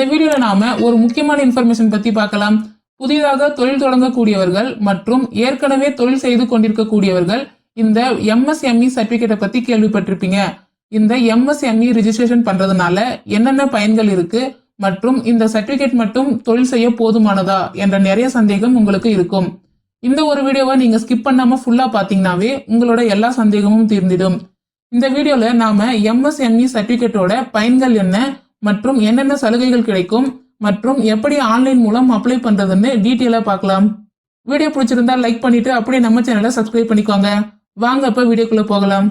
இந்த வீடியோல நாம ஒரு முக்கியமான இன்ஃபர்மேஷன் பத்தி பார்க்கலாம். புதிதாக தொழில் தொடங்கக்கூடியவர்கள் மற்றும் ஏற்கனவே தொழில் செய்து கொண்டிருக்கக்கூடியவர்கள் இந்த எம்எஸ்எம்இ சர்டிபிகேட்டை பத்தி கேள்விப்பட்டிருப்பீங்க. இந்த எம்எஸ்எம்இ ரிஜிஸ்ட்ரேஷன் பண்றதுனால என்னென்ன பயன்கள் இருக்கு மற்றும் இந்த சர்டிபிகேட் மட்டும் தொழில் செய்ய போதுமானதா என்ற நிறைய சந்தேகம் உங்களுக்கு இருக்கும். இந்த ஒரு வீடியோவை நீங்க ஸ்கிப் பண்ணாம ஃபுல்லா பாத்தீங்கன்னாவே உங்களோட எல்லா சந்தேகமும் தீர்ந்திடும். இந்த வீடியோல நாம எம்எஸ்எம்இ சர்டிபிகேட்டோட பயன்கள் என்ன மற்றும் என்னென்ன சலுகைகள் கிடைக்கும் மற்றும் எப்படி ஆன்லைன் மூலம் அப்ளை பண்றதுன்னு டீட்டெயிலாக பார்க்கலாம். வீடியோ பிடிச்சிருந்தா லைக் பண்ணிட்டு அப்படியே நம்ம சேனலை சப்ஸ்கிரைப் பண்ணிக்கோங்க. வாங்க இப்ப வீடியோக்குள்ள போகலாம்.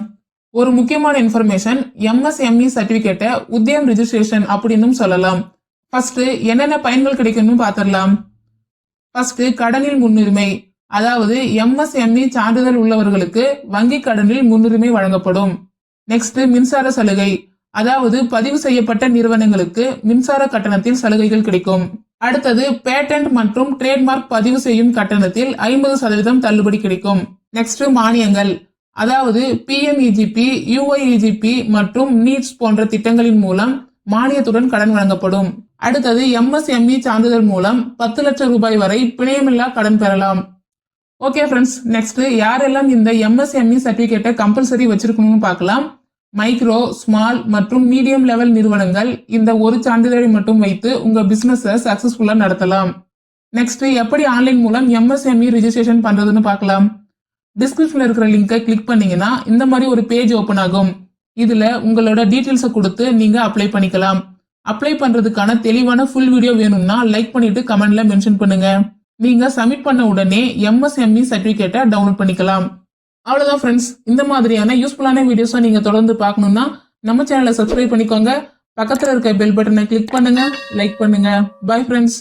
ஒரு முக்கியமான இன்ஃபர்மேஷன் எம்எஸ்எம்இ சர்டிபிகேட்டை உத்தியம் ரிஜிஸ்ட்ரேஷன் அப்படின்னும் சொல்லலாம். ஃபர்ஸ்ட் என்னென்ன பயன்கள் கிடைக்கும்னு பார்த்துடலாம். ஃபர்ஸ்ட் கடனில் முன்னுரிமை அதாவது எம்எஸ்எம்இ சான்றிதழ் உள்ளவர்களுக்கு வங்கி கடனில் முன்னுரிமை வழங்கப்படும். நெக்ஸ்ட் மின்சார சலுகை அதாவது பதிவு செய்யப்பட்ட நிறுவனங்களுக்கு மின்சார கட்டணத்தில் சலுகைகள் கிடைக்கும். அடுத்தது பேட்டன்ட் மற்றும் ட்ரேட்மார்க் பதிவு செய்யும் கட்டணத்தில் ஐம்பது சதவீதம் தள்ளுபடி கிடைக்கும். நெக்ஸ்ட் மானியங்கள். அதாவது பிஎம்இஜிபி யுஐஇஜிபி மற்றும் நீட்ஸ் போன்ற திட்டங்களின் மூலம் மானியத்துடன் கடன் வழங்கப்படும். அடுத்தது எம்எஸ்எம்இ சான்றிதழ் மூலம் பத்து லட்சம் ரூபாய் வரை பிணையமில்லா கடன் பெறலாம். ஓகே ஃப்ரெண்ட்ஸ் நெக்ஸ்ட் யாரெல்லாம் இந்த எம்எஸ்எம்இ சர்டிஃபிகேட்டை கம்பல்சரி வச்சிருக்கணும்னு பார்க்கலாம். மைக்ரோ ஸ்மால் மற்றும் மீடியம் லெவல் நிறுவனங்கள் இந்த ஒரு சான்றிதழை மட்டும் வைத்து உங்க பிசினஸை சக்சஸ்ஃபுல்லா நடத்தலாம். நெக்ஸ்ட் எப்படி ஆன்லைன் மூலம் எம்எஸ்எம்இ ரிஜிஸ்ட்ரேஷன் பண்றதுன்னு பார்க்கலாம். டிஸ்கிரிப்ஷன்ல இருக்கிற லிங்கை கிளிக் பண்ணீங்கன்னா இந்த மாதிரி ஒரு பேஜ் ஓப்பன் ஆகும். இதுல உங்களோட டீட்டெயில்ஸை கொடுத்து நீங்க அப்ளை பண்ணிக்கலாம். அப்ளை பண்றதுக்கான தெளிவான ஃபுல் வீடியோ வேணும்னா லைக் பண்ணிட்டு கமெண்ட்ல மென்ஷன் பண்ணுங்க. நீங்க சப்மிட் பண்ண உடனே எம்எஸ்எம்இ சர்டிபிகேட்டை டவுன்லோட் பண்ணிக்கலாம். அவ்வளோதான் ஃப்ரெண்ட்ஸ் இந்த மாதிரியான யூஸ்ஃபுல்லான வீடியோஸை நீங்கள் தொடர்ந்து பார்க்கணும்னா நம்ம சேனலை சப்ஸ்கிரைப் பண்ணிக்கோங்க. பக்கத்தில் இருக்க பெல் பட்டனை கிளிக் பண்ணுங்க. லைக் பண்ணுங்க. Bye friends